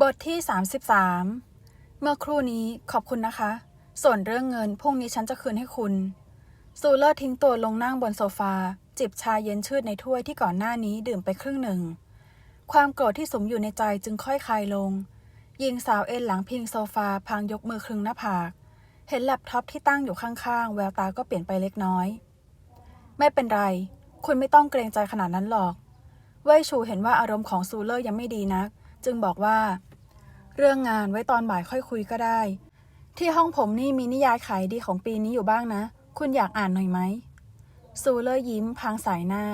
บทที่ 33 เมื่อครู่นี้ขอบคุณนะคะ ส่วนเรื่องเงินพรุ่งนี้ฉันจะคืนให้คุณ ซูเลอร์ทิ้งตัวลงนั่งบนโซฟา จิบชาเย็นชืดในถ้วยที่ก่อนหน้านี้ดื่มไปครึ่งหนึ่ง ความโกรธที่สมอยู่ในใจจึงค่อยคลายลงหญิงสาวเอ็นหลังพิงโซฟาพางยกมือคลึงหน้าผาก เห็นแล็ปท็อปที่ตั้งอยู่ข้างๆ แววตาก็เปลี่ยนไปเล็กน้อย ไม่เป็นไร คุณไม่ต้องเกรงใจขนาดนั้นหรอกเว่ยชูเห็นว่าอารมณ์ของซูเลอร์ยังไม่ดีนัก จึงบอกว่า เรื่องงานไว้ตอนบ่ายค่อยคุยก็ได้ ที่ห้องผมนี่มีนิยายขายดีของปีนี้อยู่บ้างนะ คุณอยากอ่านหน่อยไหมซูเลอร์ยิ้มพางสายหน้า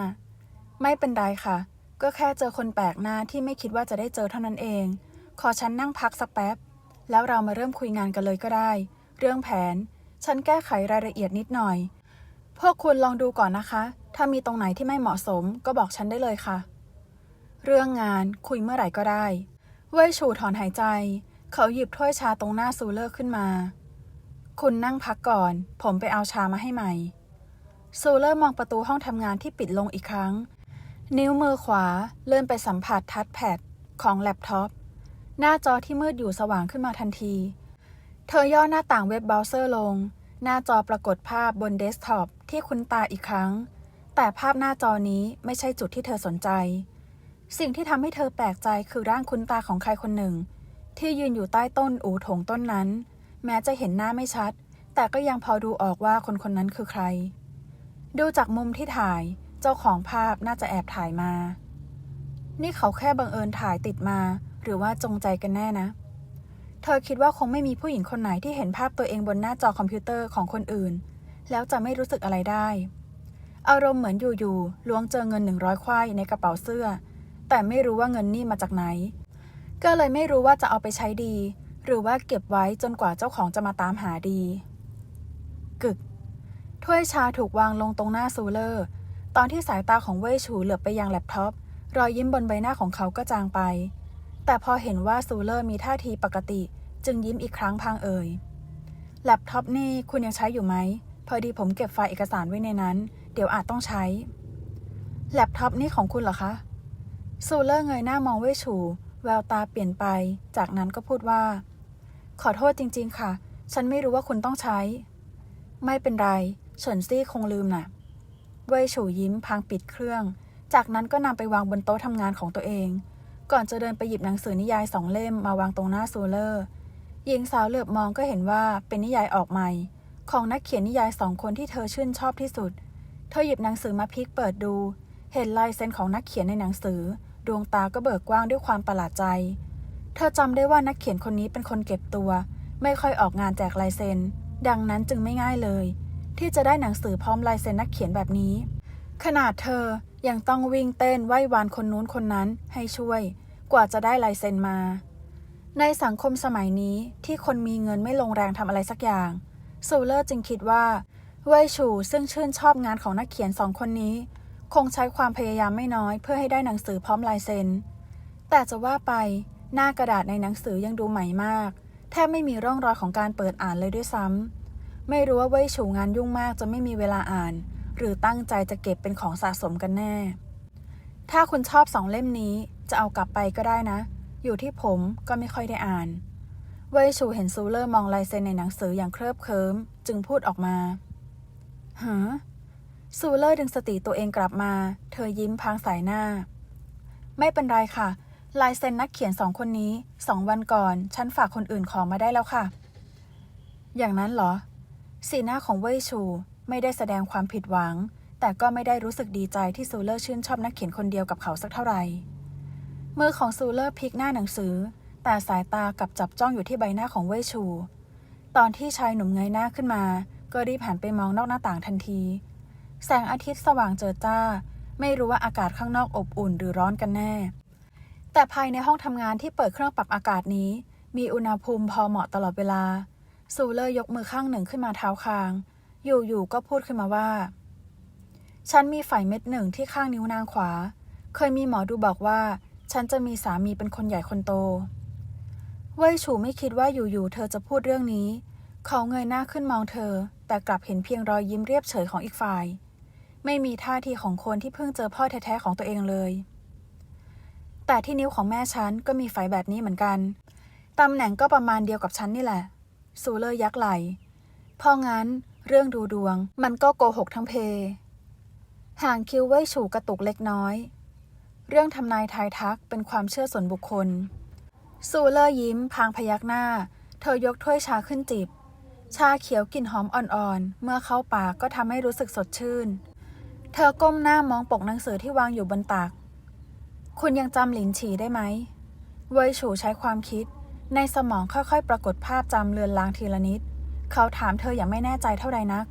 ไม่เป็นไรค่ะ ก็แค่เจอคนแปลกหน้าที่ไม่คิดว่าจะได้เจอเท่านั้นเอง ขอฉันนั่งพักสักแป๊บ แล้วเรามาเริ่มคุยงานกันเลยก็ได้ เรื่องแผน ฉันแก้ไขรายละเอียดนิดหน่อย พวกคุณลองดูก่อนนะคะ ถ้ามีตรงไหนที่ไม่เหมาะสมก็บอกฉันได้เลยค่ะ เรื่องงานคุยเมื่อไหร่ก็ได้ เว่ยฉูถอนหายใจ เขาหยิบถ้วยชาตรงหน้าซูเลอร์ขึ้นมา คุณนั่งพักก่อน ผมไปเอาชามาให้ใหม่ ซูเลอร์มองประตูห้องทำงานที่ปิดลงอีกครั้ง นิ้วมือขวาเลื่อนไปสัมผัสทัชแพดของแล็ปท็อป หน้าจอที่มืดอยู่สว่างขึ้นมาทันที เธอย่อหน้าต่างเว็บเบราว์เซอร์ลง หน้าจอปรากฏภาพบนเดสก์ท็อปที่คุ้นตาอีกครั้ง แต่ภาพหน้าจอนี้ไม่ใช่จุดที่เธอสนใจ สิ่งที่ทำให้เธอแปลกใจคือร่างคุ้นตาของใครคนหนึ่ง ที่ยืนอยู่ใต้ต้นอูถงต้นนั้น แม้จะเห็นหน้าไม่ชัด แต่ก็ยังพอดูออกว่าคนคนนั้นคือใคร ดูจากมุมที่ถ่ายเจ้าของภาพน่าจะแอบถ่ายมา นี่เขาแค่บังเอิญถ่ายติดมา หรือว่าจงใจกันแน่นะ เธอคิดว่าคงไม่มีผู้หญิงคนไหนที่เห็นภาพตัวเองบนหน้าจอคอมพิวเตอร์ของคนอื่น แล้วจะไม่รู้สึกอะไรได้ อารมณ์เหมือนอยู่ๆล้วงเจอเงินหนึ่งร้อยควายในกระเป๋าเสื้อ แต่ไม่รู้ว่าเงินนี่มาจากไหน ก็เลยไม่รู้ว่าจะเอาไปใช้ดี หรือว่าเก็บไว้จนกว่าเจ้าของจะมาตามหาดี กึก ถ้วยชาถูกวางลงตรงหน้าซูเลอร์ ตอนที่สายตาของเว่ยฉูเหลือบไปยังแล็ปท็อป รอยยิ้มบนใบหน้าของเขาก็จางไป แต่พอเห็นว่าซูเลอร์มีท่าทีปกติ จึงยิ้มอีกครั้งพางเอ่ย แล็ปท็อปนี่คุณยังใช้อยู่ไหม พอดีผมเก็บไฟล์เอกสารไว้ในนั้น เดี๋ยวอาจต้องใช้ แล็ปท็อปนี่ของคุณเหรอคะ ซูเลอร์เงยหน้ามองเว่ยฉูแววตาเปลี่ยนไป จากนั้นก็พูดว่า ขอโทษจริง ๆ ค่ะ ฉันไม่รู้ว่าคุณต้องใช้ ไม่เป็นไรเฉินซี่คงลืมน่ะ เว่ยฉูยิ้มพางปิดเครื่อง จากนั้นก็นำไปวางบนโต๊ะทำงานของตัวเอง ก่อนจะเดินไปหยิบหนังสือนิยายสองเล่มมาวางตรงหน้าซูเลอร์หญิงสาวเหลือบมองก็เห็นว่าเป็นนิยายออกใหม่ ของนักเขียนนิยายสองคนที่เธอชื่นชอบที่สุด เธอหยิบหนังสือมาพลิกเปิดดู เห็นลายเซ็นของนักเขียนในหนังสือ ดวงตาก็เบิกกว้างด้วยความประหลาดใจ เธอจำได้ว่านักเขียนคนนี้เป็นคนเก็บตัว ไม่ค่อยออกงานแจกลายเซ็น ดังนั้นจึงไม่ง่ายเลย ที่จะได้หนังสือพร้อมลายเซ็นนักเขียนแบบนี้ ขนาดเธอยังต้องวิ่งเต้นไหว้วานคนนู้นคนนั้นให้ช่วย กว่าจะได้ลายเซ็นมา ในสังคมสมัยนี้ที่คนมีเงินไม่ลงแรงทำอะไรสักอย่างซูเลอร์จึงคิดว่าเว่ยฉูซึ่งชื่นชอบงานของนักเขียนสองคนนี้ คงใช้ความพยายามไม่น้อยเพื่อให้ได้หนังสือพร้อมลายเซ็น แต่จะว่าไปหน้ากระดาษในหนังสือยังดูใหม่มาก แทบไม่มีร่องรอยของการเปิดอ่านเลยด้วยซ้ำ ไม่รู้ว่าเว่ยฉูงานยุ่งมากจนไม่มีเวลาอ่าน หรือตั้งใจจะเก็บเป็นของสะสมกันแน่ ถ้าคุณชอบสองเล่มนี้จะเอากลับไปก็ได้นะ อยู่ที่ผมก็ไม่ค่อยได้อ่าน เว่ยฉูเห็นซูเลอร์มองลายเซ็นในหนังสืออย่างเคลิบเคลิ้มจึงพูดออกมาฮะ ซูเลอร์ดึงสติตัวเองกลับมา เธอยิ้มพางสายหน้า ไม่เป็นไรค่ะ ลายเซ็นนักเขียนสองคนนี้สองวันก่อน ฉันฝากคนอื่นขอมาได้แล้วค่ะ อย่างนั้นเหรอ สีหน้าของเว่ยชู ไม่ได้แสดงความผิดหวัง แต่ก็ไม่ได้รู้สึกดีใจที่ซูเลอร์ชื่นชอบนักเขียนคนเดียวกับเขาสักเท่าไหร่ มือของซูเลอร์พลิกหน้าหนังสือ แต่สายตากลับจับจ้องอยู่ที่ใบหน้าของเว่ยชู ตอนที่ชายหนุ่มเงยหน้าขึ้นมา ก็รีบหันไปมองนอกหน้าต่างทันที แสงอาทิตย์สว่างเจิดจ้า ไม่รู้ว่าอากาศข้างนอกอบอุ่นหรือร้อนกันแน่ แต่ภายในห้องทำงานที่เปิดเครื่องปรับอากาศนี้ มีอุณหภูมิพอเหมาะตลอดเวลาซูเลอร์ยกมือข้างหนึ่งขึ้นมาเท้าคาง อยู่ๆก็พูดขึ้นมาว่า ฉันมีไฝเม็ดหนึ่งที่ข้างนิ้วนางขวา เคยมีหมอดูบอกว่า ฉันจะมีสามีเป็นคนใหญ่คนโตเว่ยฉูไม่คิดว่าอยู่ๆเธอจะพูดเรื่องนี้ เขาเงยหน้าขึ้นมองเธอ แต่กลับเห็นเพียงรอยยิ้มเรียบเฉยของอีกฝ่าย ไม่มีท่าทีของคนที่เพิ่งเจอพ่อแท้ๆของตัวเองเลย แต่ที่นิ้วของแม่ฉันก็มีไฝแบบนี้เหมือนกัน ตำแหน่งก็ประมาณเดียวกับฉันนี่แหละ ซูเลอร์ยักไหลเพราะงั้นเรื่องดูดวง มันก็โกหกทั้งเพ ห่างคิ้วไว้ฉูกระตุกเล็กน้อย เรื่องทำนายทายทักเป็นความเชื่อส่วนบุคคล ซูเลอร์ยิ้ม พางพยักหน้า เธอยกถ้วยชาขึ้นจิบ ชาเขียวกลิ่นหอมอ่อนๆ เมื่อเข้าปากก็ทำให้รู้สึกสดชื่น เธอก้มหน้ามองปกหนังสือที่วางอยู่บนตัก คุณยังจำหลินฉีได้ไหม เวยฉูใช้ความคิด ในสมองค่อยๆ ปรากฏภาพจำเลือนลางทีละนิด เขาถามเธออย่างไม่แน่ใจเท่าใดนัก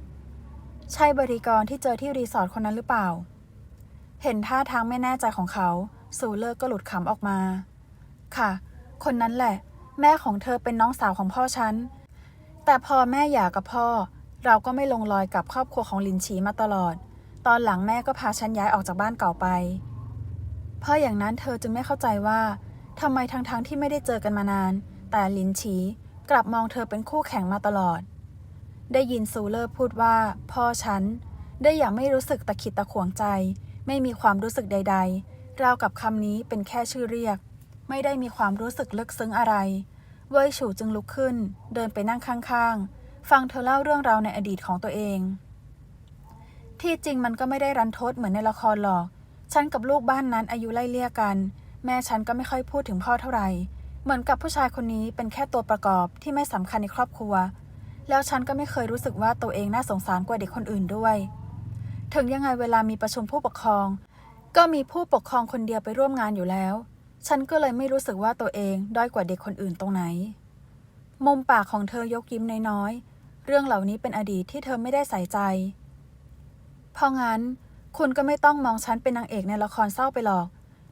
ใช่บริกรที่เจอที่รีสอร์ทคนนั้นหรือเปล่า เห็นท่าทางไม่แน่ใจของเขาซูเลอร์ก็หลุดขำออกมา ค่ะ คนนั้นแหละ แม่ของเธอเป็นน้องสาวของพ่อฉัน แต่พอแม่หย่ากับพ่อ เราก็ไม่ลงรอยกับครอบครัวของลินฉีมาตลอด ตอนหลังแม่ก็พาฉันย้ายออกจากบ้านเก่าไป เพราะอย่างนั้นเธอจึงไม่เข้าใจว่าทำไมทั้งๆทที่ไม่ได้เจอกันมานาน แต่ลินฉีกลับมองเธอเป็นคู่แข่งมาตลอด ได้ยินซูเลอร์พูดว่า พ่อฉัน ได้อย่างไม่รู้สึกตะขิดตะขวงใจ ไม่มีความรู้สึกใด ๆ ราวกับคำนี้เป็นแค่ชื่อเรียก ไม่ได้มีความรู้สึกลึกซึ้งอะไร เว่ยฉูจึงลุกขึ้น เดินไปนั่งข้างๆ ฟังเธอเล่าเรื่องราวในอดีตของตัวเอง ที่จริงมันก็ไม่ได้รันทดเหมือนในละครหรอก ฉันกับลูกบ้านนั้นอายุไล่เลี่ยกัน แม่ฉันก็ไม่ค่อยพูดถึงพ่อเท่าไหร่ เหมือนกับผู้ชายคนนี้เป็นแค่ตัวประกอบที่ไม่สำคัญในครอบครัว แล้วฉันก็ไม่เคยรู้สึกว่าตัวเองน่าสงสารกว่าเด็กคนอื่นด้วย ถึงยังไงเวลามีประชุมผู้ปกครอง ก็มีผู้ปกครองคนเดียวไปร่วมงานอยู่แล้ว ฉันก็เลยไม่รู้สึกว่าตัวเองด้อยกว่าเด็กคนอื่นตรงไหน มุมปากของเธอยกยิ้มน้อยๆ เรื่องเหล่านี้เป็นอดีตที่เธอไม่ได้ใส่ใจ เพราะงั้นคุณก็ไม่ต้องมองฉันเป็นนางเอกในละครเศร้าไปหรอก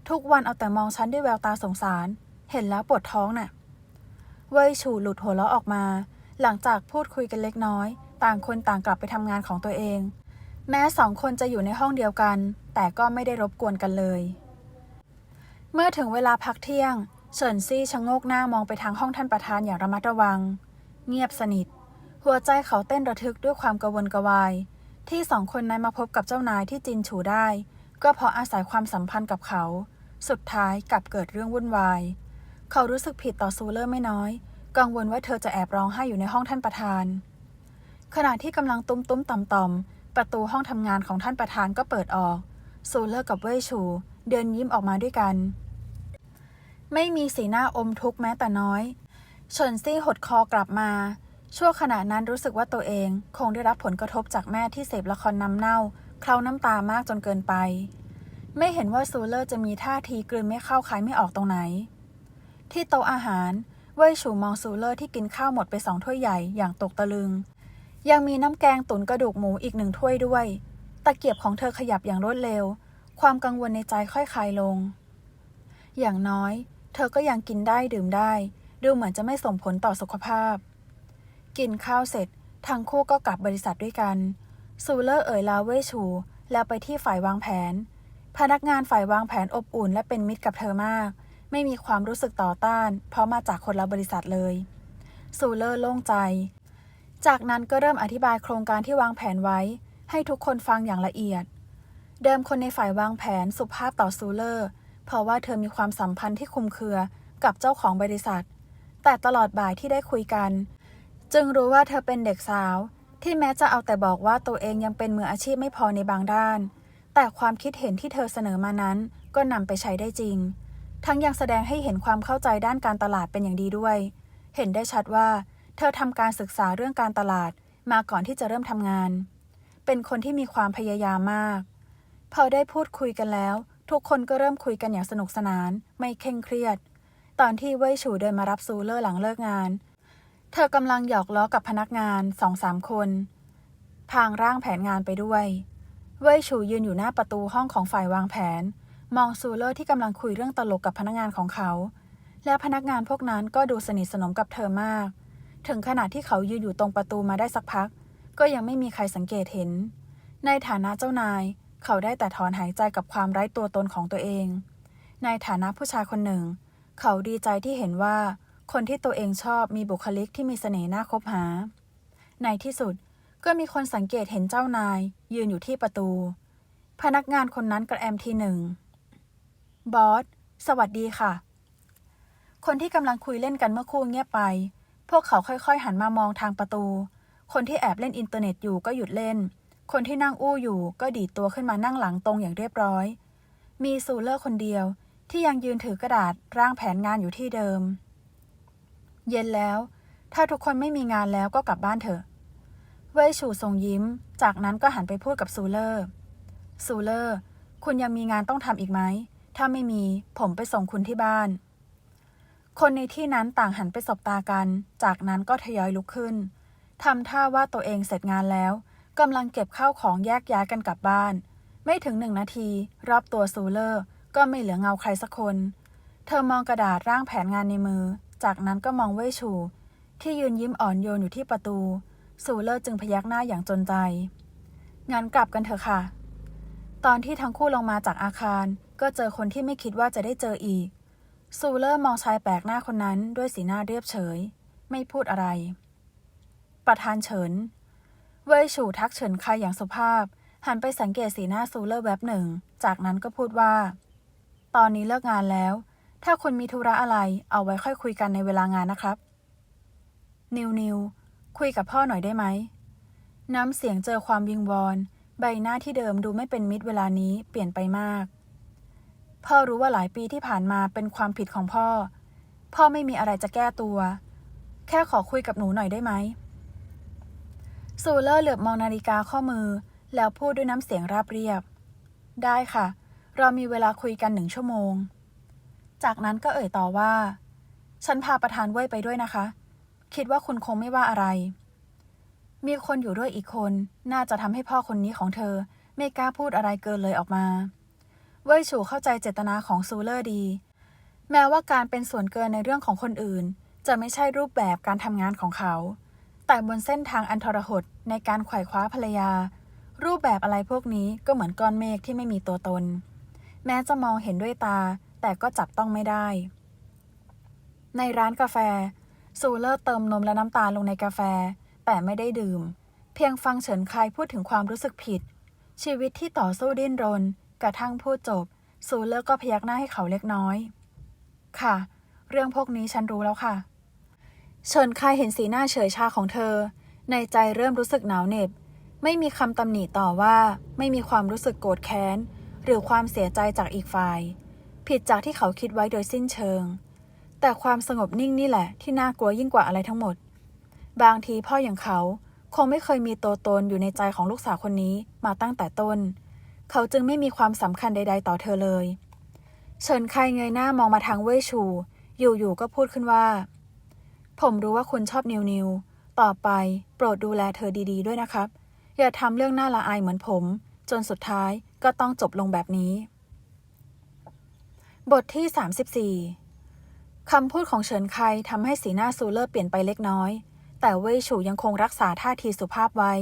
ทุกวันเอาแต่มองฉันด้วยแววตาสงสาร เห็นแล้วปวดท้องน่ะเว่ยฉูหลุดหัวเราะออกมา หลังจากพูดคุยกันเล็กน้อย ต่างคนต่างกลับไปทำงานของตัวเอง แม้สองคนจะอยู่ในห้องเดียวกัน แต่ก็ไม่ได้รบกวนกันเลย เมื่อถึงเวลาพักเที่ยง เฉินซี่ชะโงกหน้ามองไปทางห้องท่านประธานอย่างระมัดระวัง เงียบสนิท หัวใจเขาเต้นระทึกด้วยความกระวนกระวาย ที่สองคนนั้นมาพบกับเจ้านายที่จินฉูได้ ก็เพราะอาศัยความสัมพันธ์กับเขา สุดท้ายกลับเกิดเรื่องวุ่นวาย เขารู้สึกผิดต่อซูเลอร์ไม่น้อย กังวลว่าเธอจะแอบร้องไห้อยู่ในห้องท่านประธาน ขณะที่กำลังตุ้มตุ้มต่อมต่อมๆประตูห้องทำงานของท่านประธานก็เปิดออก ซูเลอร์กับเว่ยฉูเดินยิ้มออกมาด้วยกัน ไม่มีสีหน้าอมทุกข์แม้แต่น้อยเฉินซี่หดคอกลับมา ชั่วขณะนั้นรู้สึกว่าตัวเองคงได้รับผลกระทบจากแม่ที่เสพละครน้ำเน่า เคล้าน้ำตามากจนเกินไป ไม่เห็นว่าซูเลอร์จะมีท่าทีกลืนไม่เข้าคายไม่ออกตรงไหน ที่โต๊ะอาหารเว่ยฉูมองซูเลอร์ที่กินข้าวหมดไปสองถ้วยใหญ่อย่างตกตะลึง ยังมีน้ำแกงตุ๋นกระดูกหมูอีกหนึ่งถ้วยด้วย ตะเกียบของเธอขยับอย่างรวดเร็ว ความกังวลในใจค่อยคลายลง อย่างน้อย เธอก็ยังกินได้ดื่มได้ ดูเหมือนจะไม่ส่งผลต่อสุขภาพ กินข้าวเสร็จ ทั้งคู่ก็กลับบริษัทด้วยกัน ซูเลอร์เอ่ยลาเว่ยฉูแล้วไปที่ฝ่ายวางแผน พนักงานฝ่ายวางแผนอบอุ่นและเป็นมิตรกับเธอมาก ไม่มีความรู้สึกต่อต้าน เพราะมาจากคนละบริษัทเลย ซูเลอร์โล่งใจ จากนั้นก็เริ่มอธิบายโครงการที่วางแผนไว้ ให้ทุกคนฟังอย่างละเอียด เดิมคนในฝ่ายวางแผนสุภาพต่อซูเลอร์ เพราะว่าเธอมีความสัมพันธ์ที่คุมเครือกับเจ้าของบริษัท แต่ตลอดบ่ายที่ได้คุยกัน จึงรู้ว่าเธอเป็นเด็กสาว ที่แม้จะเอาแต่บอกว่าตัวเองยังเป็นมืออาชีพไม่พอในบางด้าน แต่ความคิดเห็นที่เธอเสนอมานั้นก็นำไปใช้ได้จริง ทั้งยังแสดงให้เห็นความเข้าใจด้านการตลาดเป็นอย่างดีด้วย เห็นได้ชัดว่า เธอทำการศึกษาเรื่องการตลาดมาก่อนที่จะเริ่มทำงาน เป็นคนที่มีความพยายามมาก พอได้พูดคุยกันแล้ว ทุกคนก็เริ่มคุยกันอย่างสนุกสนาน ไม่เคร่งเครียด ตอนที่เว่ยฉูเดินมารับซูเลอร์หลังเลิกงาน เธอกำลังหยอกล้อกับพนักงานสองสามคน พางร่างแผนงานไปด้วย เว่ยฉูยืนอยู่หน้าประตูห้องของฝ่ายวางแผน มองซูเลอร์ที่กำลังคุยเรื่องตลกกับพนักงานของเขา แล้วพนักงานพวกนั้นก็ดูสนิทสนมกับเธอมาก ถึงขนาดที่เขายืนอยู่ตรงประตูมาได้สักพัก ก็ยังไม่มีใครสังเกตเห็น ในฐานะเจ้านาย เขาได้แต่ถอนหายใจกับความไร้ตัวตนของตัวเอง ในฐานะผู้ชายคนหนึ่ง เขาดีใจที่เห็นว่า คนที่ตัวเองชอบมีบุคลิกที่มีเสน่ห์น่าคบหา ในที่สุดก็มีคนสังเกตเห็นเจ้านาย ยืนอยู่ที่ประตู พนักงานคนนั้นกระแอมทีหนึ่ง บอส สวัสดีค่ะ คนที่กำลังคุยเล่นกันเมื่อครู่เงียบไป พวกเขาค่อยๆ หันมามองทางประตู คนที่แอบเล่นอินเทอร์เน็ตอยู่ก็หยุดเล่น คนที่นั่งอู้อยู่ก็ดีดตัวขึ้นมานั่งหลังตรงอย่างเรียบร้อย มีซูเลอร์คนเดียวที่ยังยืนถือกระดาษร่างแผนงานอยู่ที่เดิม เย็นแล้ว ถ้าทุกคนไม่มีงานแล้วก็กลับบ้านเถอะ เว่ยฉูส่งยิ้ม จากนั้นก็หันไปพูดกับซูเลอร์ ซูเลอร์ คุณยังมีงานต้องทำอีกไหม ถ้าไม่มี ผมไปส่งคุณที่บ้าน คนในที่นั้นต่างหันไปสบตากัน จากนั้นก็ทยอยลุกขึ้น ทำท่าว่าตัวเองเสร็จงานแล้วกำลังเก็บข้าวของแยกย้ายกันกลับบ้าน ไม่ถึงหนึ่งนาที รอบตัวซูเลอร์ ก็ไม่เหลือเงาใครสักคน เธอมองกระดาษร่างแผนงานในมือ จากนั้นก็มองเว่ยฉูที่ยืนยิ้มอ่อนโยนอยู่ที่ประตูซูเลอร์จึงพยักหน้าอย่างจนใจงั้นกลับกันเถอะค่ะ ตอนที่ทั้งคู่ลงมาจากอาคาร ก็เจอคนที่ไม่คิดว่าจะได้เจออีก ซูเลอร์มองชายแปลกหน้าคนนั้นด้วยสีหน้าเรียบเฉย ไม่พูดอะไร ประธานเฉิน เว่ยฉูทักเฉินคายอย่างสุภาพ หันไปสังเกตสีหน้าซูเลอร์แวบหนึ่ง จากนั้นก็พูดว่า ตอนนี้เลิกงานแล้ว ถ้าคุณมีธุระอะไร เอาไว้ค่อยคุยกันในเวลางานนะครับ นิวนิวคุยกับพ่อหน่อยได้ไหม น้ำเสียงเจอความวิงวอน ใบหน้าที่เดิมดูไม่เป็นมิตรเวลานี้เปลี่ยนไปมาก พ่อรู้ว่าหลายปีที่ผ่านมาเป็นความผิดของพ่อ พ่อไม่มีอะไรจะแก้ตัว แค่ขอคุยกับหนูหน่อยได้ไหมซูเลอร์เหลือบมองนาฬิกาข้อมือ แล้วพูดด้วยน้ำเสียงราบเรียบ ได้ค่ะ เรามีเวลาคุยกันหนึ่งชั่วโมง จากนั้นก็เอ่ยต่อว่า ฉันพาประธานเว่ยไปด้วยนะคะ คิดว่าคุณคงไม่ว่าอะไร มีคนอยู่ด้วยอีกคน น่าจะทำให้พ่อคนนี้ของเธอ ไม่กล้าพูดอะไรเกินเลยออกมา เว่ยฉูเข้าใจเจตนาของซูเลอร์ดี แม้ว่าการเป็นส่วนเกินในเรื่องของคนอื่น จะไม่ใช่รูปแบบการทำงานของเขา แต่บนเส้นทางอันทรหดในการไขว่คว้าภรรยา รูปแบบอะไรพวกนี้ก็เหมือนก้อนเมฆที่ไม่มีตัวตน แม้จะมองเห็นด้วยตา แต่ก็จับต้องไม่ได้ ในร้านกาแฟ ซูเลอร์เติมนมและน้ำตาลลงในกาแฟ แต่ไม่ได้ดื่ม เพียงฟังเฉินคายพูดถึงความรู้สึกผิด ชีวิตที่ต่อสู้ดิ้นรน กระทั่งพูดจบ ซูเลอร์ก็พยักหน้าให้เขาเล็กน้อย ค่ะ เรื่องพวกนี้ฉันรู้แล้วค่ะ เฉินคายเห็นสีหน้าเฉยชาของเธอ ในใจเริ่มรู้สึกหนาวเหน็บ ไม่มีคำตำหนิต่อว่า ไม่มีความรู้สึกโกรธแค้นหรือความเสียใจจากอีกฝ่าย ผิดจากที่เขาคิดไว้โดยสิ้นเชิง แต่ความสงบนิ่งนี่แหละที่น่ากลัวยิ่งกว่าอะไรทั้งหมด บางทีพ่ออย่างเขาคงไม่เคยมีตัวตนอยู่ในใจของลูกสาวคนนี้มาตั้งแต่ต้น เขาจึงไม่มีความสำคัญใด ๆ ต่อเธอเลย เฉินไคเงยหน้ามองมาทางเว่ยชู อยู่ๆก็พูดขึ้นว่า ผมรู้ว่าคุณชอบนิวนิวต่อไปโปรดดูแลเธอดีๆ ด้วยนะครับ อย่าทำเรื่องน่าละอายเหมือนผม จนสุดท้ายก็ต้องจบลงแบบนี้ บทที่ 34 คำพูดของเฉินไคทำให้สีหน้าซูเลอร์เปลี่ยนไปเล็กน้อย แต่เว่ยฉูยังคงรักษาท่าทีสุภาพไว้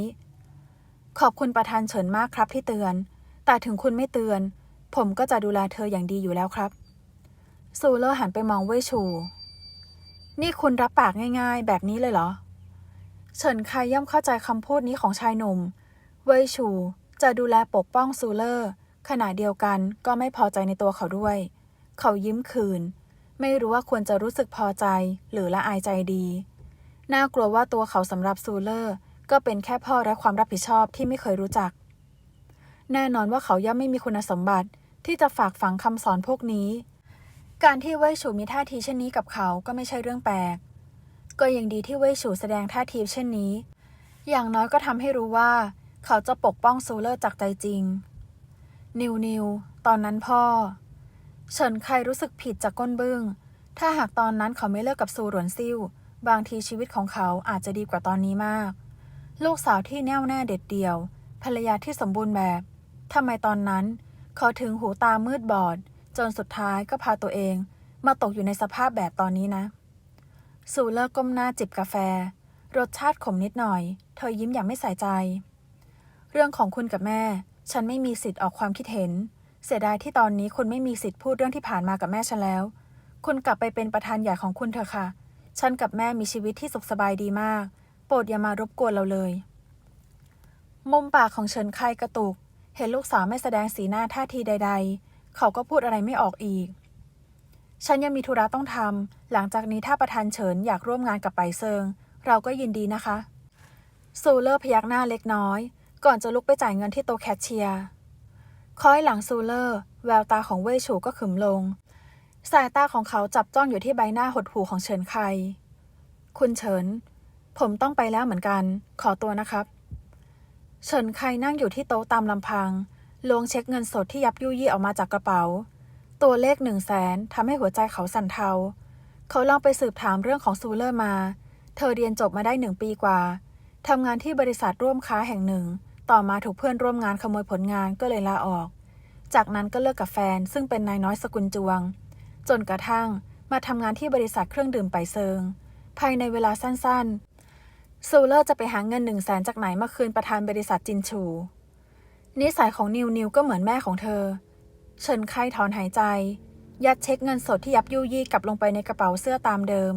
ขอบคุณประธานเฉินมากครับที่เตือน แต่ถึงคุณไม่เตือน ผมก็จะดูแลเธออย่างดีอยู่แล้วครับ ซูเลอร์หันไปมองเว่ยฉู นี่คุณรับปากง่ายๆ แบบนี้เลยเหรอ เฉินไคย่อมเข้าใจคำพูดนี้ของชายหนุ่ม เว่ยฉูจะดูแลปกป้องซูเลอร์ ขณะเดียวกันก็ไม่พอใจในตัวเขาด้วย เขายิ้มคืน ไม่รู้ว่าควรจะรู้สึกพอใจหรือละอายใจดี น่ากลัวว่าตัวเขาสำหรับซูเลอร์ ก็เป็นแค่พ่อและความรับผิดชอบที่ไม่เคยรู้จัก แน่นอนว่าเขาย่อมไม่มีคุณสมบัติที่จะฝากฝังคำสอนพวกนี้ การที่เว่ยฉูมีท่าทีเช่นนี้กับเขาก็ไม่ใช่เรื่องแปลก ก็ยังดีที่เว่ยฉูแสดงท่าทีเช่นนี้ อย่างน้อยก็ทำให้รู้ว่า เขาจะปกป้องซูเลอร์จากใจจริง นิวนิว ตอนนั้นพ่อ เฉินไครู้สึกผิดจากก้นบึ้ง ถ้าหากตอนนั้นเขาไม่เลิกกับซูหรวนซิ่ว บางทีชีวิตของเขาอาจจะดีกว่าตอนนี้มาก ลูกสาวที่แน่วแน่เด็ดเดี่ยว ภรรยาที่สมบูรณ์แบบทำไมตอนนั้นเขาถึงหูตามืดบอด จนสุดท้ายก็พาตัวเอง มาตกอยู่ในสภาพแบบตอนนี้นะซูเลอร์ก้มหน้าจิบกาแฟ รสชาติขมนิดหน่อย เธอยิ้มอย่างไม่ใส่ใจ เรื่องของคุณกับแม่ ฉันไม่มีสิทธิ์ออกความคิดเห็น เสียดายที่ตอนนี้คุณไม่มีสิทธิ์พูดเรื่องที่ผ่านมากับแม่ฉันแล้ว คุณกลับไปเป็นประธานใหญ่ของคุณเถอะค่ะ ฉันกับแม่มีชีวิตที่สุขสบายดีมาก โปรดอย่ามารบกวนเราเลย มุมปากของเฉินไคกระตุก เห็นลูกสาวไม่แสดงสีหน้าท่าทีใด ๆ เขาก็พูดอะไรไม่ออกอีก ฉันยังมีธุระต้องทำ หลังจากนี้ถ้าประธานเฉินอยากร่วมงานกับไปเซิง เราก็ยินดีนะคะ ซูเลอร์พยักหน้าเล็กน้อย ก่อนจะลุกไปจ่ายเงินที่โต๊ะแคชเชียร์ คอยหลังซูเลอร์ แววตาของเว่ยฉูก็ขึมลง สายตาของเขาจับจ้องอยู่ที่ใบหน้าหดหู่ของเฉินไคคุณเฉิน ผมต้องไปแล้วเหมือนกัน ขอตัวนะครับ เฉินไคนั่งอยู่ที่โต๊ะตามลำพัง ลวงเช็คเงินสดที่ยับยุยี่ออกมาจากกระเป๋า ตัวเลขหนึ่งแสนทำให้หัวใจเขาสั่นเทา เขาลองไปสืบถามเรื่องของซูเลอร์มา เธอเรียนจบมาได้หนึ่งปีกว่าทำงานที่บริษัทร่วมค้าแห่งหนึ่ง ต่อมาถูกเพื่อนร่วมงานขโมยผลงานก็เลยลาออก จากนั้นก็เลิกกับแฟนซึ่งเป็นนายน้อยสกุลจวง จนกระทั่งมาทำงานที่บริษัทเครื่องดื่มไปเซิง ภายในเวลาสั้นๆ ซูเลอร์จะไปหาเงินหนึ่งแสนจากไหนมาคืนประธานบริษัทจินชู นิสัยของนิวนิวก็เหมือนแม่ของเธอเฉินไคถอนหายใจ ยัดเช็คเงินสดที่ยับยุยี่กลับลงไปในกระเป๋าเสื้อตามเดิม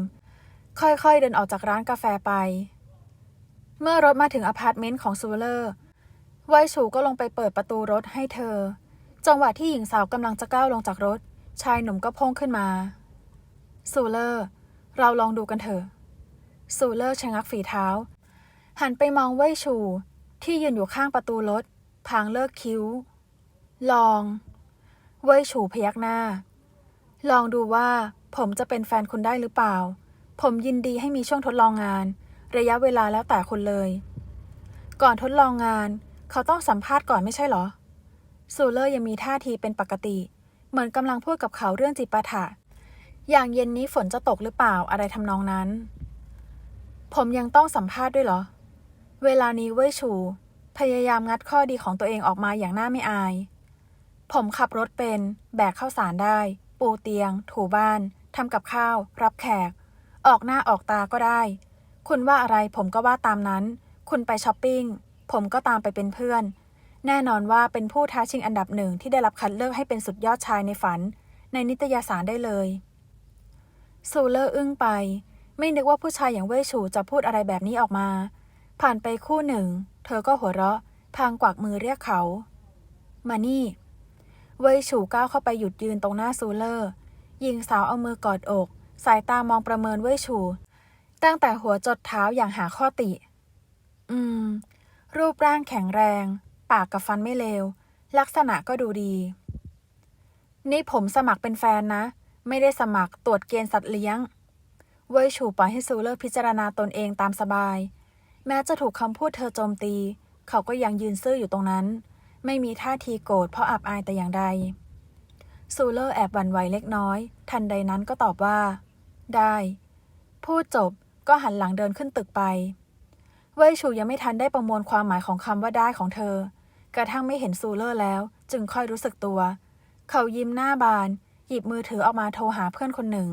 ค่อยๆเดินออกจากร้านกาแฟไป เมื่อรถมาถึงอพาร์ตเมนต์ของซูเลอร์ ไวชูก็ลงไปเปิดประตูรถให้เธอ จังหวะที่หญิงสาวกำลังจะก้าวลงจากรถ ชายหนุ่มก็พุ่งขึ้นมาซูเลอร์ เราลองดูกันเถอะซูเลอร์ชะงักฝีเท้า หันไปมองเว่ยชูที่ยืนอยู่ข้างประตูรถพางเลิกคิ้ว ลอง เว่ยชูพยักหน้า ลองดูว่าผมจะเป็นแฟนคุณได้หรือเปล่า ผมยินดีให้มีช่วงทดลองงาน ระยะเวลาแล้วแต่คุณเลย ก่อนทดลองงาน เขาต้องสัมภาษณ์ก่อนไม่ใช่เหรอ ซูเลอร์ยังมีท่าทีเป็นปกติ เหมือนกำลังพูดกับเขาเรื่องจิปาถะ อย่างเย็นนี้ฝนจะตกหรือเปล่าอะไรทำนองนั้น ผมยังต้องสัมภาษณ์ด้วยเหรอ เวลานี้เว่ยชู พยายามงัดข้อดีของตัวเองออกมาอย่างน่าไม่อาย ผมขับรถเป็น แบกข้าวสารได้ ปูเตียง ถูบ้านทำกับข้าว รับแขก ออกหน้าออกตาก็ได้ คุณว่าอะไรผมก็ว่าตามนั้น คุณไปช้อปปิ้ง ผมก็ตามไปเป็นเพื่อน แน่นอนว่าเป็นผู้ท้าชิงอันดับหนึ่งที่ได้รับคัดเลือกให้เป็นสุดยอดชายในฝัน ในนิตยสารได้เลยซูเลอร์อึ้งไป ไม่นึกว่าผู้ชายอย่างเว่ยฉูจะพูดอะไรแบบนี้ออกมา ผ่านไปคู่หนึ่ง เธอก็หัวเราะ พางกวักมือเรียกเขา มานี่ เว่ยฉูก้าวเข้าไปหยุดยืนตรงหน้าซูเลอร์หญิงสาวเอามือกอดอก สายตามองประเมินเว่ยฉูตั้งแต่หัวจดเท้าอย่างหาข้อติ อืม รูปร่างแข็งแรง ปากกับฟันไม่เลว ลักษณะก็ดูดี นี่ผมสมัครเป็นแฟนนะ ไม่ได้สมัครตรวจเกณฑ์สัตว์เลี้ยง เว่ยฉูปล่อยให้ซูเลอร์พิจารณาตนเองตามสบาย แม้จะถูกคำพูดเธอโจมตี เขาก็ยังยืนซื่ออยู่ตรงนั้น ไม่มีท่าทีโกรธเพราะอับอายแต่อย่างใด ซูเลอร์แอบหวั่นไหวเล็กน้อย ทันใดนั้นก็ตอบว่า ได้ พูดจบก็หันหลังเดินขึ้นตึกไป เว่ยชูยังไม่ทันได้ประมวลความหมายของคำว่าได้ของเธอ กระทั่งไม่เห็นซูเลอร์แล้ว จึงค่อยรู้สึกตัว เขายิ้มหน้าบาน หยิบมือถือออกมาโทรหาเพื่อนคนหนึ่ง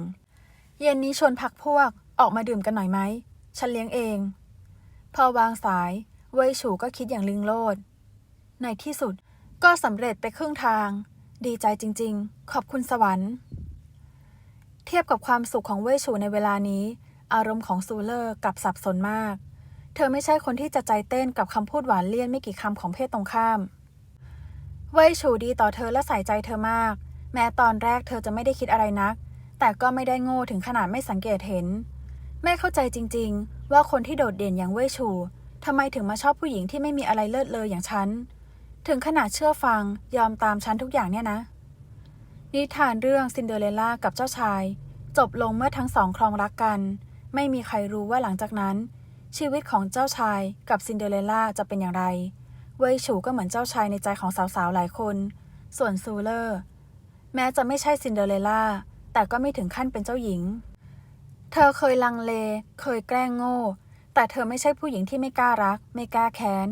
เย็นนี้ชวนพักพวกออกมาดื่มกันหน่อยไหม ฉันเลี้ยงเอง พอวางสาย เว่ยฉูก็คิดอย่างลิงโลด ในที่สุดก็สำเร็จไปครึ่งทาง ดีใจจริง ๆ ขอบคุณสวรรค์ เทียบกับความสุขของเว่ยฉูในเวลานี้ อารมณ์ของซูเลอร์กลับสับสนมาก เธอไม่ใช่คนที่จะใจเต้นกับคำพูดหวานเลี่ยนไม่กี่คำของเพศตรงข้าม เว่ยฉูดีต่อเธอและใส่ใจเธอมาก แม้ตอนแรกเธอจะไม่ได้คิดอะไรนัก แต่ก็ไม่ได้โง่ถึงขนาดไม่สังเกตเห็นไม่เข้าใจจริง ๆ ว่าคนที่โดดเด่นอย่างเว่ยฉูทำไมถึงมาชอบผู้หญิงที่ไม่มีอะไรเลิศเลออย่างฉัน ถึงขนาดเชื่อฟังยอมตามฉันทุกอย่างเนี่ยนะ นิทานเรื่องซินเดอเรลล่ากับเจ้าชาย จบลงเมื่อทั้งสองครองรักกัน ไม่มีใครรู้ว่าหลังจากนั้น ชีวิตของเจ้าชายกับซินเดอเรลล่าจะเป็นอย่างไร เว่ยฉูก็เหมือนเจ้าชายในใจของสาวๆ หลายคน ส่วนซูเลอร์ แม้จะไม่ใช่ซินเดอเรลล่า แต่ก็ไม่ถึงขั้นเป็นเจ้าหญิง เธอเคยลังเล เคยแกล้งโง่ แต่เธอไม่ใช่ผู้หญิงที่ไม่กล้ารัก ไม่กล้าแค้น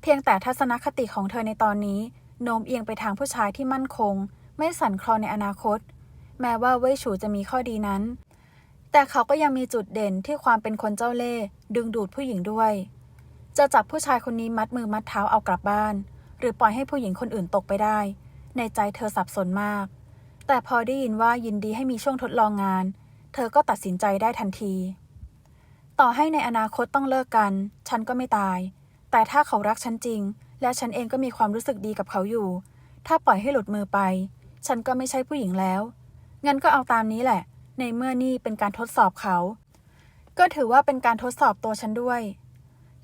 เพียงแต่ทัศนคติของเธอในตอนนี้โน้มเอียงไปทางผู้ชายที่มั่นคง ไม่สั่นคลอนในอนาคต แม้ว่าเว่ยฉูจะมีข้อดีนั้น แต่เขาก็ยังมีจุดเด่นที่ความเป็นคนเจ้าเล่ห์ดึงดูดผู้หญิงด้วย จะจับผู้ชายคนนี้มัดมือมัดเท้าเอากลับบ้าน หรือปล่อยให้ผู้หญิงคนอื่นตกไปได้ ในใจเธอสับสนมาก แต่พอได้ยินว่ายินดีให้มีช่วงทดลองงาน เธอก็ตัดสินใจได้ทันที ต่อให้ในอนาคตต้องเลิกกัน ฉันก็ไม่ตาย แต่ถ้าเขารักฉันจริง และฉันเองก็มีความรู้สึกดีกับเขาอยู่ ถ้าปล่อยให้หลุดมือไป ฉันก็ไม่ใช่ผู้หญิงแล้วงั้นก็เอาตามนี้แหละ ในเมื่อนี่เป็นการทดสอบเขา ก็ถือว่าเป็นการทดสอบตัวฉันด้วย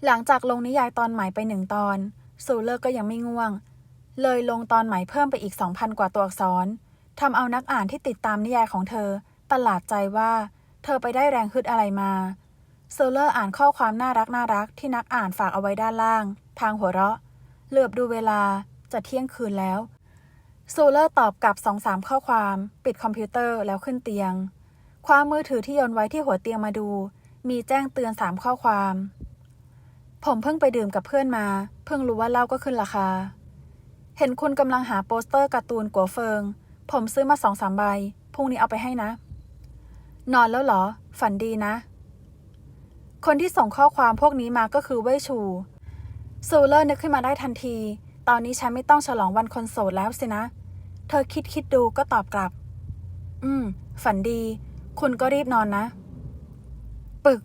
หลังจากลงนิยายตอนใหม่ไปหนึ่งตอน ซูเลอร์ก็ยังไม่ง่วง เลยลงตอนใหม่เพิ่มไปอีก2,000กว่าตัวอักษรทำเอานักอ่านที่ติดตามนิยายของเธอประหลาดใจว่า เธอไปได้แรงฮึดอะไรมาซูเลอร์อ่านข้อความน่ารักน่ารักที่นักอ่านฝากเอาไว้ด้านล่างทางหัวเราะเหลือบดูเวลาจะเที่ยงคืนแล้วซูเลอร์ตอบกลับสองสามข้อความ ปิดคอมพิวเตอร์แล้วขึ้นเตียง ความมือถือที่โยนไว้ที่หัวเตียงมาดู มีแจ้งเตือนสามข้อความ ผมเพิ่งไปดื่มกับเพื่อนมา เพิ่งรู้ว่าเหล้าก็ขึ้นราคา เห็นคุณกำลังหาโปสเตอร์การ์ตูนกัวเฟิง ผมซื้อมาสองสามใบ พรุ่งนี้เอาไปให้นะ นอนแล้วเหรอ ฝันดีนะ คนที่ส่งข้อความพวกนี้มาก็คือเว่ยชู ซูเลอร์นึกขึ้นมาได้ทันที ตอนนี้ฉันไม่ต้องฉลองวันคนโสดแล้วสินะ เธอคิดคิดดูก็ตอบกลับ อืม ฝันดี คุณก็รีบนอนนะ ปึก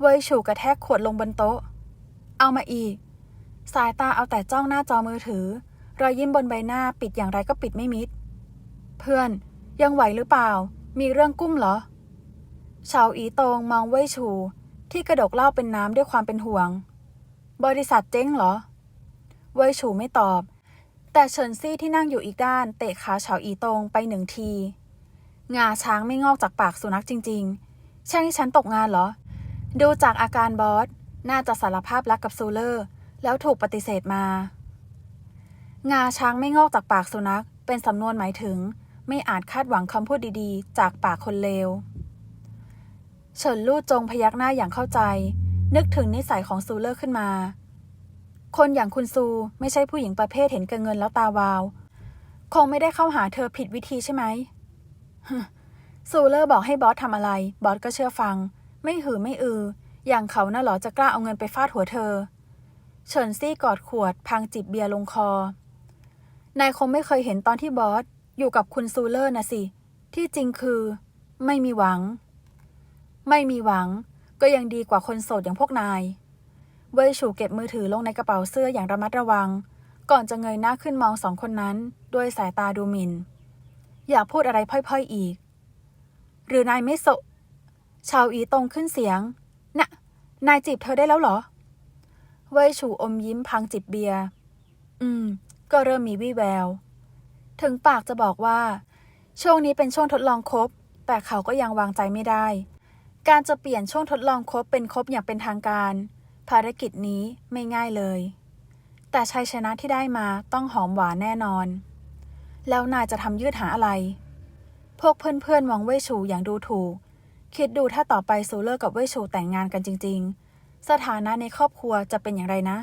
เวยชูกระแทกขวดลงบนโต๊ะ เอามาอีก สายตาเอาแต่จ้องหน้าจอมือถือ รอยยิ้มบนใบหน้าปิดอย่างไรก็ปิดไม่มิด เพื่อนยังไหวหรือเปล่า มีเรื่องกุ้มเหรอ ชาวอีตงมองเว่ยชู ที่กระดกเหล้าเป็นน้ำด้วยความเป็นห่วง บริษัทเจ๊งเหรอ เว่ยชูไม่ตอบ แต่เฉินซี่ที่นั่งอยู่อีกด้าน เตะขาเฉาอีตงไปหนึ่งที งาช้างไม่งอกจากปากสุนัขจริงๆใช่ฉันตกงานเหรอ ดูจากอาการบอส น่าจะสารภาพรักกับซูเลอร์ แล้วถูกปฏิเสธมา งาช้างไม่งอกจากปากสุนัข เป็นสำนวนหมายถึง ไม่อาจคาดหวังคำพูดดีๆ จากปากคนเลว เฉินลู่จงพยักหน้าอย่างเข้าใจ นึกถึงนิสัยของซูเลอร์ขึ้นมา คนอย่างคุณซูไม่ใช่ผู้หญิงประเภทเห็นแก่เงินแล้วตาวาว คงไม่ได้เข้าหาเธอผิดวิธีใช่ไหม ซูเลอร์บอกให้บอสทำอะไร บอสก็เชื่อฟัง ไม่หือไม่อือ อย่างเขาน่ะหรอจะกล้าเอาเงินไปฟาดหัวเธอ เฉินซี่กอดขวด พังจิบเบียร์ลงคอ นายคงไม่เคยเห็นตอนที่บอสอยู่กับคุณซูเลอร์นะสิ ที่จริงคือ ไม่มีหวัง ไม่มีหวัง ก็ยังดีกว่าคนโสดอย่างพวกนาย เว่ยฉูเก็บมือถือลงในกระเป๋าเสื้ออย่างระมัดระวัง ก่อนจะเงยหน้าขึ้นมองสองคนนั้น ด้วยสายตาดูหมิน่น อยากพูดอะไรพ่อยๆอีก หรือนายไม่โสชาวอีตรงขึ้นเสียงนะนายจีบเธอได้แล้วเหรอ เว่ยฉูอมยิ้มพังจิบเบียร์ อืม ก็เริ่มมีวี่แวว ถึงปากจะบอกว่า ช่วงนี้เป็นช่วงทดลองคบ แต่เขาก็ยังวางใจไม่ได้ การจะเปลี่ยนช่วงทดลองคบเป็นคบอย่างเป็นทางการ ภารกิจนี้ไม่ง่ายเลย แต่ชัยชนะที่ได้มาต้องหอมหวานแน่นอน แล้วนายจะทำยืดหาอะไร พวกเพื่อนๆมองเว่ยฉูอย่างดูถูก คิดดูถ้าต่อไปซูเลอร์กับเว่ยฉูแต่งงานกันจริง ๆ สถานะในครอบครัวจะเป็นอย่างไรนะ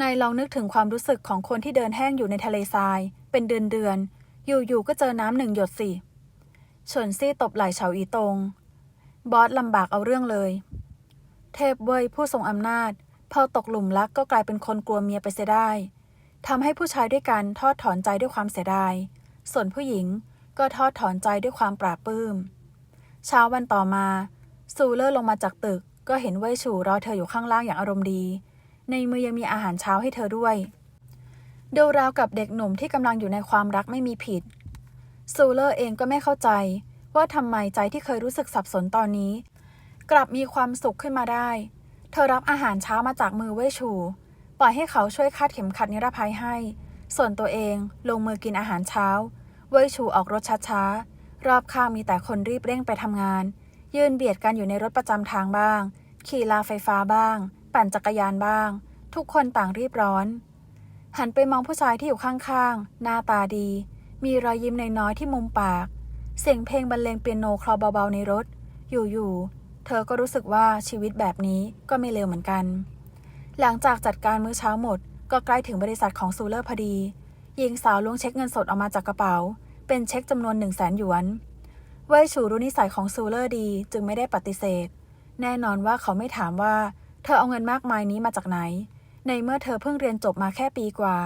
นายลองนึกถึงความรู้สึกของคนที่เดินแห้งอยู่ในทะเลทราย เป็นเดือนๆ อยู่ๆ ก็เจอน้ำหนึ่งหยดสิเฉินซี่ตบไหล่เฉาอีตง บอสลำบากเอาเรื่องเลย เทพเว่ยผู้ทรงอำนาจ พอตกหลุมรักก็กลายเป็นคนกลัวเมียไปเสียได้ ทำให้ผู้ชายด้วยกันทอดถอนใจด้วยความเสียดาย ส่วนผู้หญิงก็ทอดถอนใจด้วยความปราบปลื้ม เช้าวันต่อมา ซูเลอร์ลงมาจากตึก ก็เห็นเว่ยฉูรอเธออยู่ข้างล่างอย่างอารมณ์ดี ในมือยังมีอาหารเช้าให้เธอด้วยดูราวกับเด็กหนุ่มที่กำลังอยู่ในความรักไม่มีผิด ซูเลอร์เองก็ไม่เข้าใจ ว่าทำไมใจที่เคยรู้สึกสับสนตอนนี้ กลับมีความสุขขึ้นมาได้ เธอรับอาหารเช้ามาจากมือเว่ยฉู ปล่อยให้เขาช่วยคาดเข็มขัดนิรภัยให้ ส่วนตัวเองลงมือกินอาหารเช้าเว่ยฉูออกรถช้าๆ รอบข้างมีแต่คนรีบเร่งไปทำงาน ยืนเบียดกันอยู่ในรถประจำทางบ้าง ขี่ลาไฟฟ้าบ้าง ปั่นจักรยานบ้าง ทุกคนต่างรีบร้อน หันไปมองผู้ชายที่อยู่ข้างๆ หน้าตาดี มีรอยยิ้มน้อยๆที่มุมปาก เสียงเพลงบรรเลงเปียโนคลอเบาๆในรถ อยู่ๆ เธอก็รู้สึกว่าชีวิตแบบนี้ก็ไม่เลวเหมือนกัน หลังจากจัดการมื้อเช้าหมด ก็ใกล้ถึงบริษัทของซูเลอร์พอดี หญิงสาวล้วงเช็คเงินสดออกมาจากกระเป๋า เป็นเช็คจำนวนหนึ่งแสนหยวนเว่ยฉูรู้นิสัยของซูเลอร์ดีจึงไม่ได้ปฏิเสธ แน่นอนว่าเขาไม่ถามว่า เธอเอาเงินมากมายนี้มาจากไหน ในเมื่อเธอเพิ่งเรียนจบมาแค่ปีกว่า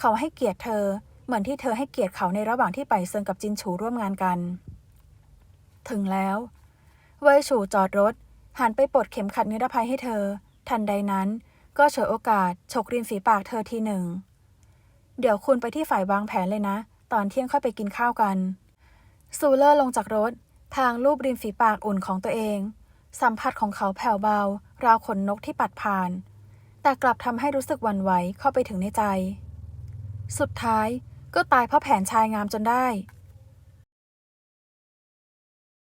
เขาให้เกียรติเธอ เหมือนที่เธอให้เกียรติเขาในระหว่างที่ไปเซิงกับจินฉูร่วมงานกัน ถึงแล้วเว่ยฉูจอดรถหันไปปลดเข็มขัดนิรภัยให้เธอ ทันใดนั้น ก็เฉยโอกาสฉกริมฝีปากเธอทีหนึ่ง เดี๋ยวคุณไปที่ฝ่ายวางแผนเลยนะ ตอนเที่ยงค่อยไปกินข้าวกัน ซูเลอร์ลงจากรถ ทางรูปริมฝีปากอุ่นของตัวเอง สัมผัสของเขาแผ่วเบา ราวขนนกที่ปัดผ่าน แต่กลับทำให้รู้สึกวันไหวเข้าไปถึงในใจ สุดท้ายก็ตายเพราะแผนชายงามจนได้